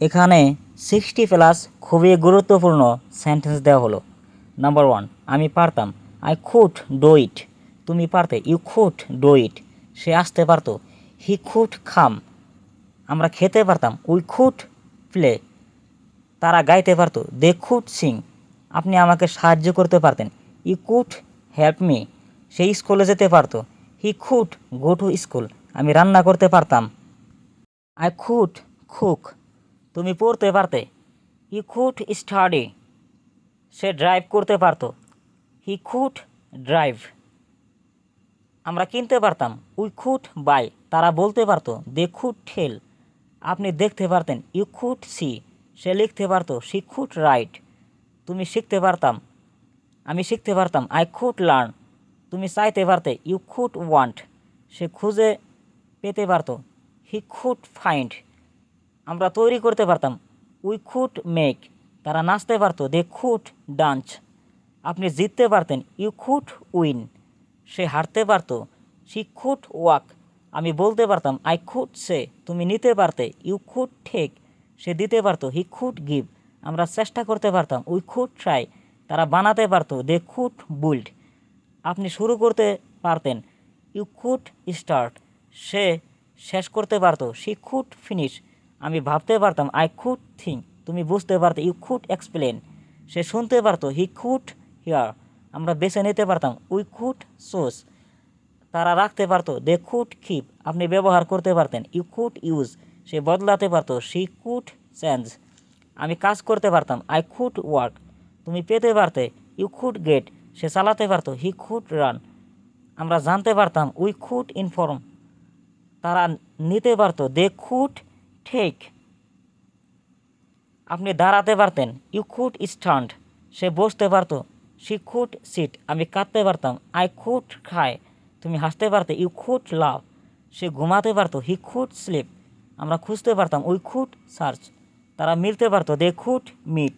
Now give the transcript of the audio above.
এখানে sixty plus খুবই গুরুত্বপূর্ণ সেন্টেন্স দেওয়া হলো। নাম্বার ওয়ান আমি পারতাম। আই খুড ডো ইট তুমি পারতে। ইউ খুড ডো ইট সে আসতে পারতো। হি খুড খাম আমরা খেতে পারতাম। উই খুড প্লে তারা গাইতে পারতো। দে খুড সিং আপনি আমাকে সাহায্য করতে পারতেন। ইউ কুড হেল্প মি সে স্কুলে যেতে পারতো। He could go to school আমি রান্না করতে পারতাম। আই খুড কুক তুমি পড়তে পারতে। He could study. Say drive করতে পারতো। He could drive. আমরা কিনতে পারতাম। We could buy. তারা বলতে পারতো, দে খুড ঠেল আপনি দেখতে পারতেন, ইউ খুড সি। সে লিখতে পারতো সি খুড রাইট। তুমি শিখতে পারতাম। আমি শিখতে পারতাম, আই খুড লার্ন। তুমি চাইতে পারতে, ইউ খুড ওয়ান্ট। সে খুঁজে পেতে পারতো। He could find. আমরা তৈরি করতে পারতাম। উই খুড মেক তারা নাচতে পারতো। দে খুড ডান্স আপনি জিততে পারতেন। ইউ খুড উইন সে হারতে পারতো। শি খুড ওয়াক আমি বলতে পারতাম আই খুড সে তুমি নিতে পারতে। ইউ খুড ঠেক সে দিতে পারতো। হি খুড গিভ আমরা চেষ্টা করতে পারতাম। উই খুড ট্রাই তারা বানাতে পারতো। দে খুড বুল্ড আপনি শুরু করতে পারতেন। ইউ খুড স্টার্ট সে শেষ করতে পারতো। শি খুড ফিনিশ আমি ভাবতে পারতাম, আই খুড থিঙ্ক তুমি বুঝতে পারতে, ইউ খুড এক্সপ্লেন সে শুনতে পারতো, হি খুড হিয়ার। আমরা বেছে নিতে পারতাম, উই খুড সোস। তারা রাখতে পারতো, দে খুড কিপ। আপনি ব্যবহার করতে পারতেন, ইউ খুড ইউজ। সে বদলাতে পারতো সি কুড চেঞ্জ আমি কাজ করতে পারতাম, আই খুড ওয়ার্ক। তুমি পেতে পারতে, ইউ খুড গেট। সে চালাতে পারতো, হি খুড রান। আমরা জানতে পারতাম, উই খুড ইনফর্ম। তারা নিতে পারতো, দে খুড ঠেক। আপনি দাঁড়াতে পারতেন। ইউ খুড স্ট্যান্ড সে বসতে পারতো। সি খুড সিট আমি কাঁদতে পারতাম। আই খুড খায় তুমি হাসতে পারতে। ইউ খুড লাভ সে ঘুমাতে পারতো। হি খুড স্লিপ আমরা খুঁজতে পারতাম। উই খুড সার্চ তারা মিলতে পারতো। They could meet